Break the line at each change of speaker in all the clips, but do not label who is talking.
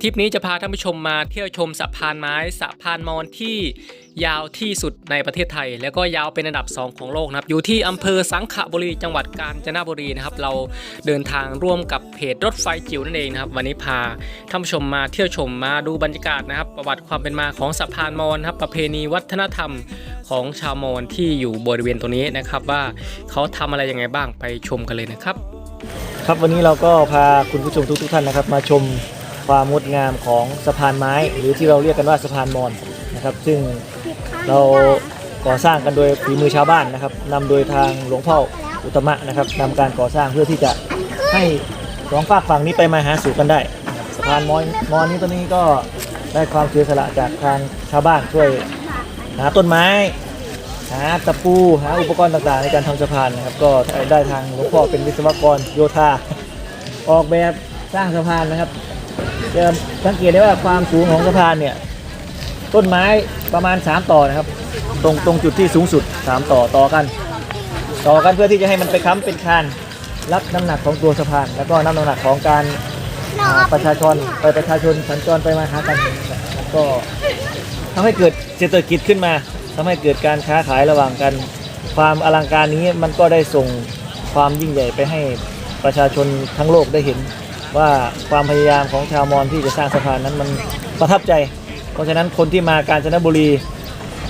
ทริปนี้จะพาท่านผู้ชมมาเที่ยวชมสะพานไม้สะพานมอญที่ยาวที่สุดในประเทศไทย แล้วก็ยาวเป็นอันดับ 2 ของโลกนะครับ อยู่ที่อำเภอสังขบุรีจังหวัดกาญจนบุรีนะครับ เราเดินทางร่วมกับเพจรถไฟจิ๋วนั่นเองนะครับ วันนี้พาท่านผู้ชมมาเที่ยวชมมาดูบรรยากาศนะครับ ประวัติความเป็นมาของสะพานมอนครับ ประเพณีวัฒนธรรมของชาวมอญที่อยู่บริเวณตรงนี้นะครับ ว่าเขาทำอะไรยังไงบ้างไปชมกันเลยนะครับ
ครับวันนี้เราก็พาคุณผู้ชมทุกๆท่านนะครับ มาชม ความงดงามของสะพานไม้ หรือที่เราเรียกกันว่าสะพานมอญนะครับ ซึ่งเราก่อสร้างกันโดยฝีมือชาวบ้านนะครับนำโดยทางหลวงพ่ออุตมะนะครับนำการก่อสร้างเพื่อที่จะให้สองฝากฝั่งนี้ไปมาหาสู่กันได้ สะพานมอญมอญนี้ตอนนี้ก็ได้ความเสียสละจากทางชาวบ้านช่วยหาต้นไม้หาตะปูหาอุปกรณ์ต่างๆ ในการทำสะพานนะครับ ก็ได้ทางหลวงพ่อเป็นวิศวกรโยธา ออกแบบสร้างสะพานนะครับ จะสังเกตได้ว่าความสูงของสะพานเนี่ยต้นไม้ประมาณ 3 ต่อนะครับ ตรงตรงจุดที่สูงสุด 3 ต่อต่อกัน ต่อกันเพื่อที่จะให้มันไปค้ำเป็นคานรับน้ำหนักของตัวสะพาน แล้วก็น้ำหนักของการอ่าประชาชนไปประชาชนสัญจรไปมาหากันนะครับก็ทำให้เกิดเศรษฐกิจขึ้นมาทำให้เกิดการค้าขายระหว่างกัน ความอลังการนี้มันก็ได้ส่งความยิ่งใหญ่ไปให้ประชาชนทั้งโลกได้เห็น ว่าความพยายามของชาวมอญที่จะสร้างสะพานนั้นมันประทับใจ เพราะฉะนั้นคนที่มากาญจนบุรี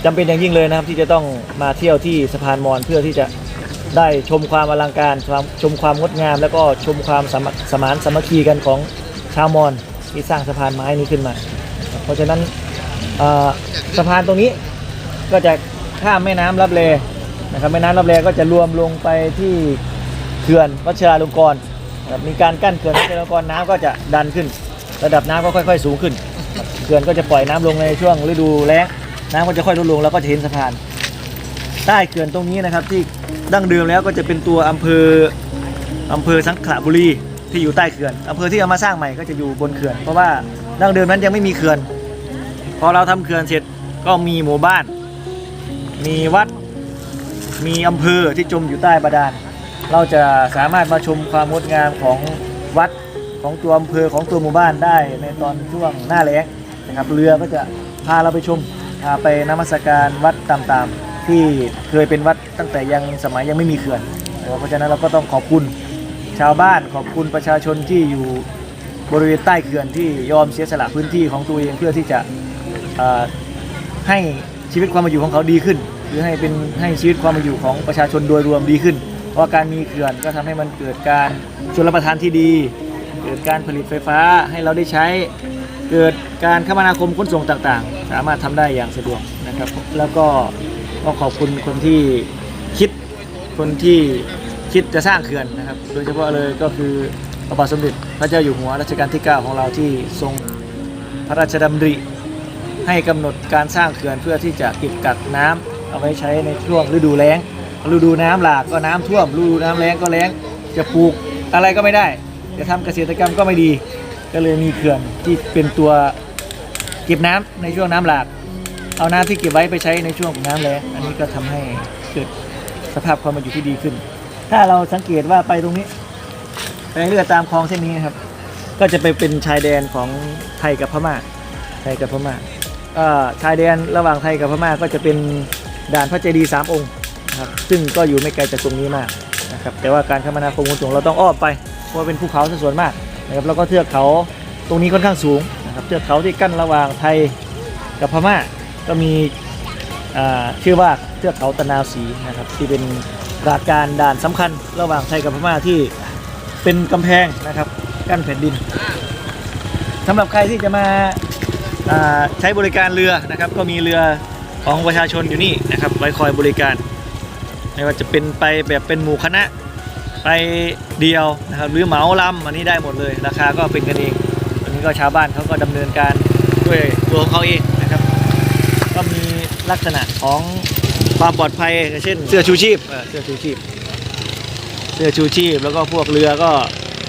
จำเป็นอย่างยิ่งเลยนะครับ ที่จะต้องมาเที่ยวที่สะพานมอญเพื่อที่จะได้ชมความอลังการชมความงดงาม แล้วก็ชมความสมสมานสามัคคีกันของชาวมอญที่สร้างสะพานไม้นี้ขึ้นมา เพราะฉะนั้นสะพานตรงนี้ก็จะข้ามแม่น้ำรับเลนะครับแม่น้ำรับเลก็จะรวมลงไปที่เขื่อนวัชราลงกรณ์นะครับ มีการกั้นเขื่อนวัชราลงกรณ์น้ำก็จะดันขึ้น ระดับน้ำก็ค่อย ๆ สูงขึ้นเขื่อนก็จะปล่อยน้ำลงในช่วงฤดูแล้งน้ำก็จะค่อยลดลงแล้วก็จะเห็นสะพาน ใต้เขื่อนตรงนี้นะครับที่ดั้งเดิมแล้วก็จะเป็นตัวอำเภออำเภอสังขละบุรีที่อยู่ใต้เขื่อนอำเภอที่เอามาสร้างใหม่ก็จะอยู่บนเขื่อน เพราะว่าดั้งเดิมนั้นยังไม่มีเขื่อน พอเราทำเขื่อนเสร็จก็มีหมู่บ้าน มีวัด มีอำเภอที่จมอยู่ใต้บาดาล เราจะสามารถมาชมความงดงามของวัดของตัวอำเภอของตัวหมู่บ้านได้ในตอนช่วงหน้าแล้งนะครับเรือก็จะพาเราไปชมพาไปนมัสการวัดต่างๆ ที่เคยเป็นวัดตั้งแต่ยังสมัยยังไม่มีเขื่อนเพราะฉะนั้นเราก็ต้องขอบคุณชาวบ้านขอบคุณประชาชนที่อยู่บริเวณใต้เขื่อนที่ยอมเสียสละพื้นที่ของตัวเองเพื่อที่จะให้ชีวิตความเป็นอยู่ของเขาดีขึ้น หรือให้เป็นให้ชีวิตความเป็นอยู่ของประชาชนโดยรวมดีขึ้น เพราะการมีเขื่อนก็ทำให้มันเกิดการชลประทานที่ดี เกิดการผลิตไฟฟ้าให้เราได้ใช้ เกิดการคมนาคมขนส่งต่างๆ สามารถทำได้อย่างสะดวกนะครับ แล้วก็ก็ขอบคุณคนที่คิดคนที่คิดจะสร้างเขื่อนนะครับ โดยเฉพาะเลยก็คือพระบาทสมเด็จพระเจ้าอยู่หัวรัชกาลที่ 9 ของเราที่ทรงพระราชดำริ ให้กำหนดการสร้างเขื่อนเพื่อที่จะเก็บกักน้ำเอาไว้ใช้ในช่วงฤดูแล้ง ฤดูน้ำหลากก็น้ำท่วมฤดูน้ำแล้งก็แล้ง จะปลูกอะไรก็ไม่ได้ จะทำเกษตรกรรมก็ไม่ดี ก็เลยมีเขื่อนที่เป็นตัวเก็บน้ำในช่วงน้ำหลาก เอาน้ำที่เก็บไว้ไปใช้ในช่วงของน้ำแล้ง อันนี้ก็ทำให้เกิดสภาพความเป็นอยู่ที่ดีขึ้น ถ้าเราสังเกตว่าไปตรงนี้ไปเรือตามคลองเส้นนี้นะครับ ก็จะไปเป็นชายแดนของไทยกับพม่า ไทยกับพม่าชายแดนระหว่างไทยกับพม่าก็จะเป็นด่านพระเจดีย์สามองค์ นะครับ ซึ่งก็อยู่ไม่ไกลจากตรงนี้มากนะครับแต่ว่าการคมนาคมขนส่งเราต้องอ้อมไปเพราะเป็นภูเขาส่วนมากนะครับแล้วก็เทือกเขาตรงนี้ค่อนข้างสูงนะครับเทือกเขาที่กั้นระหว่างไทยกับพม่าก็มีชื่อว่าเทือกเขาตะนาวศรีนะครับที่เป็นปราการด่านสำคัญระหว่างไทยกับพม่าที่เป็นกำแพงนะครับกั้นแผ่นดินสำหรับใครที่จะมาาใช้บริการเรือนะครับ ก็มีเรือของประชาชนอยู่นี่นะครับไว้คอยบริการ ไม่ว่าจะเป็นไปแบบเป็นหมู่คณะไปเดียวนะครับหรือเหมาลำอันนี้ได้หมดเลย ราคาก็เป็นกันเองอันนี้ก็ชาวบ้านเขาก็ดำเนินการด้วยตัวของเขาเองนะครับ ก็มีลักษณะของความปลอดภัยเช่น เสื้อชูชีพเสื้อชูชีพ เสื้อชูชีพแล้วก็พวกเรือก็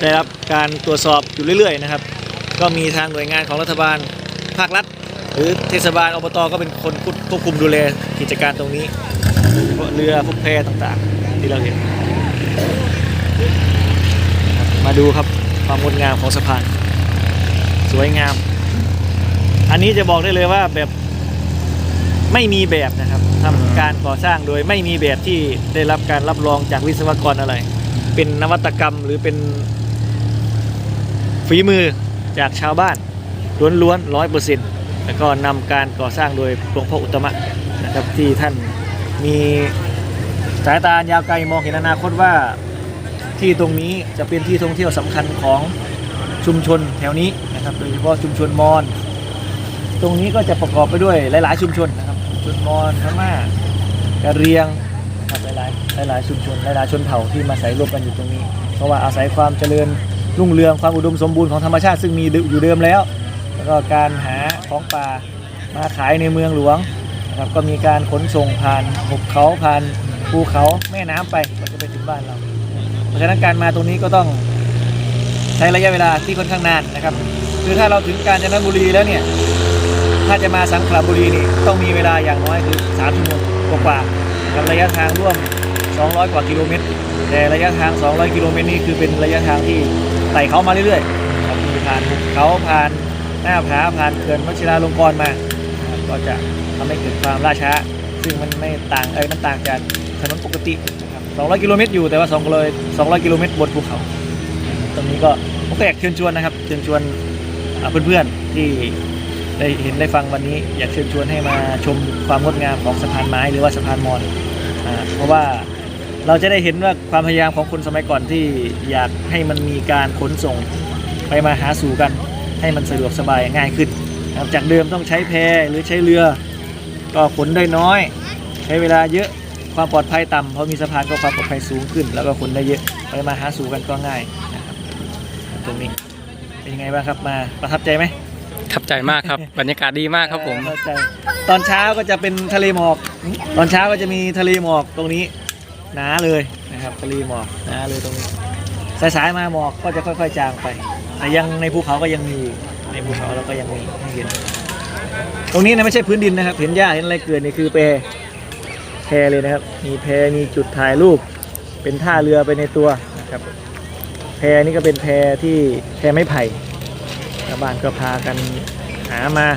ได้รับการตรวจสอบอยู่เรื่อยๆนะครับ ก็มีทางหน่วยงานของรัฐบาลภาครัฐ หรือเทศบาลอบตก็เป็นคนควบคุมดูแลกิจการตรงนี้ พวกเรือพวกแพต่างๆ ที่เราเห็น มาดูครับความงดงามของสะพาน สวยงาม อันนี้จะบอกได้เลยว่าแบบไม่มีแบบนะครับทำการก่อสร้างโดยไม่มีแบบที่ได้รับการรับรองจากวิศวกรอะไร เป็นนวัตกรรมหรือเป็นฝีมือจากชาวบ้านล้วนๆร้อยเปอร์เซ็นต์แล้วก็นำการก่อสร้างโดยหลวงพ่ออุตมะนะครับที่ท่าน มีสายตายาวไกลมองเห็นอนาคตว่าที่ตรงนี้จะเป็นที่ท่องเที่ยวสำคัญของชุมชนแถวนี้นะครับโดยเฉพาะชุมชนมอญตรงนี้ก็จะประกอบไปด้วยหลาย ๆ ชุมชนนะครับชุมชนมอญพม่ากะเรียงนะครับหลายๆหลาย ๆ ชุมชนหลายๆชนเผ่าที่มาอาศัยรวมกันอยู่ตรงนี้ เพราะว่าอาศัยความเจริญรุ่งเรืองความอุดมสมบูรณ์ของธรรมชาติซึ่งมีอยู่เดิมแล้ว แล้วก็การหาของป่ามาขายในเมืองหลวง นะครับก็มีการขนส่งผ่านหุบเขาผ่านภูเขาแม่น้ำไปก็จะไปถึงบ้านเรา เพราะฉะนั้นการมาตรงนี้ก็ต้องใช้ระยะเวลาที่ค่อนข้างนานนะครับ คือถ้าเราถึงกาญจนบุรีแล้วเนี่ยถ้าจะมาสังขละบุรีนี่ต้องมีเวลาอย่างน้อยคือ3ชั่วโมงกว่าๆกับระยะทางร่วม 200 กว่ากิโลเมตรแต่ระยะทาง 200 กิโลเมตรนี้คือเป็นระยะทางที่ไต่เขามาเรื่อยๆครับผ่านภูเขาผ่านหน้าผาผ่านเขื่อนวชิราลงกรณ์มา ก็จะ ทำให้เกิดความล่าช้า ซึ่งมันไม่ต่างเอ้ยมันต่างจากถนนปกตินะครับ200 กิโลเมตรอยู่แต่ว่า200 200 กิโลเมตรบนภูเขา ตรงนี้ก็ผมก็อยากเชิญชวนนะครับเชิญชวนอ่าเพื่อนๆที่ได้เห็นได้ฟังวันนี้ อยากเชิญชวนให้มาชมความงดงามของสะพานไม้หรือว่าสะพานมอญอ่าเพราะว่าเราจะได้เห็นว่าความพยายามของคนสมัยก่อนที่อยากให้มันมีการขนส่งไปมาหาสู่กัน ให้มันสะดวกสบายง่ายขึ้น จากเดิมต้องใช้แพหรือใช้เรือ ก็ขนได้น้อย ใช้เวลาเยอะความปลอดภัยต่ำเพราะมีสะพานก็ความปลอดภัยสูงขึ้น แล้วก็ขนได้เยอะไปมาหาสู่กันก็ง่ายนะครับตรงนี้เป็นยังไงบ้างครับมาประทับใจไหม
ขับใจมากครับ บรรยากาศดีมากครับผม
เข้าใจตอนเช้าก็จะเป็นทะเลหมอก ตอนเช้าก็จะมีทะเลหมอกตรงนี้หนาเลยนะครับทะเลหมอกหนาเลยตรงนี้สายๆมาหมอกก็จะค่อยๆจางไป แต่ยังในภูเขาก็ยังมีอยู่ในภูเขาเราก็ยังมีให้เห็น ตรงนี้นะไม่ใช่พื้นดินนะครับ เห็นหญ้าเห็นอะไรเกิดนี่คือแพแพเลยนะครับ มีแพมีจุดถ่ายรูป เป็นท่าเรือไปในตัวนะครับ แพนี่ก็เป็นแพที่แพไม้ไผ่ชาวบ้านก็พากันหามา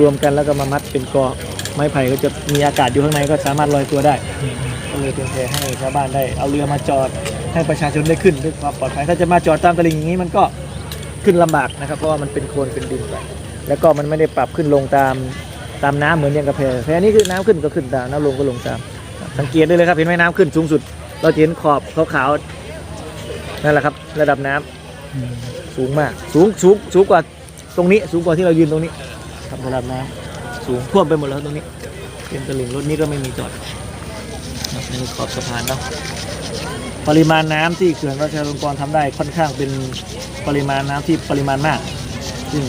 รวมๆกันแล้วก็มามัดเป็นกอไม้ไผ่ก็จะมีอากาศอยู่ข้างในก็สามารถลอยตัวได้ก็เลยเป็นแพให้ชาวบ้านได้ เอาเรือมาจอดให้ประชาชนได้ขึ้นด้วยความปลอดภัยถ้าจะมาจอดตามตลิ่งอย่างนี้มันก็ขึ้นลำบากนะครับ เพราะว่ามันเป็นโคลนเป็นดินไป แล้วก็มันไม่ได้ปรับขึ้นลงตามตามน้ำเหมือนอย่างกับแพแพนี้คือน้ำขึ้นก็ขึ้นตามน้ำลงก็ลงตาม สังเกตได้เลยครับเห็นไหมน้ำขึ้นสูงสุด เราจะเห็นขอบขาวๆนั่นแหละครับ ระดับน้ำสูงมากสูงสูงสูงกว่าตรงนี้ สูงกว่าที่เรายืนตรงนี้ครับระดับน้ำสูงท่วมไปหมดแล้วตรงนี้เป็นตลิ่งรถนี้ก็ไม่มีจอดครับนี่ขอบสะพานเนาะปริมาณน้ำที่เขื่อนราชาลงกรณ์ทำได้ค่อนข้างเป็นปริมาณน้ำที่ปริมาณมากซึ่ง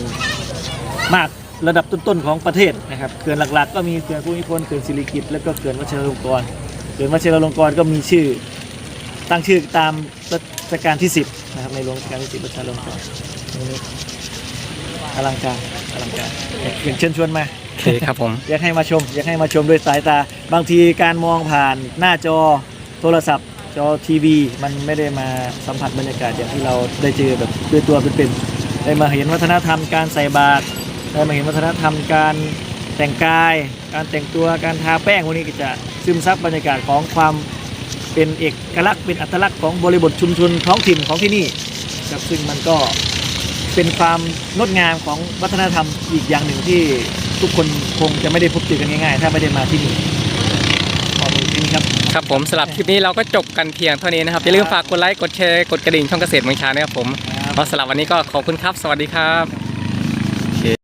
มากระดับต้นๆของประเทศนะครับเขื่อนหลักๆ ก็มีเขื่อนภูมิพลเขื่อนสิริกิติ์แล้วก็เขื่อนวชิรลงกรณ์เขื่อนวชิรลงกรณ์ก็มีชื่อ ตั้งชื่อตามรัชกาลที่ 10นะครับในหลวงรัชกาลที่ 10รัชกาลงกรณ์ตรงนี้อลังการอลังการอยากเชิญชวนมา
โอเคครับผม
อยากให้มาชมอยากให้มาชมด้วยสายตา บางทีการมองผ่านหน้าจอโทรศัพท์จอทีวี มันไม่ได้มาสัมผัสบรรยากาศอย่างที่เราได้เจอแบบด้วยตัวเป็นๆได้มาเห็นวัฒนธรรมการใส่บาตร ได้มาเห็นวัฒนธรรมการแต่งกาย การแต่งตัวการทาแป้งพวกนี้ก็จะซึมซับบรรยากาศของความเป็นเอกลักษณ์เป็นอัตลักษณ์ของบริบทชุมชนท้องถิ่นของที่นี่ครับซึ่งมันก็เป็นความงดงามของวัฒนธรรมอีกอย่างหนึ่งที่ทุกคนคงจะไม่ได้พบเจอกันง่ายๆ ถ้าไม่ได้มาที่นี่ขอบคุณที่นี่ครับ
ครับผมสำหรับคลิปนี้เราก็จบกันเพียงเท่านี้นะครับอย่าลืมฝากกดไลค์กดแชร์กดกระดิ่งช่องเกษตรเมืองชานะครับผม
ครับ
เพราะสำหรับวันนี้ก็ขอบคุณครับ สวัสดีครับ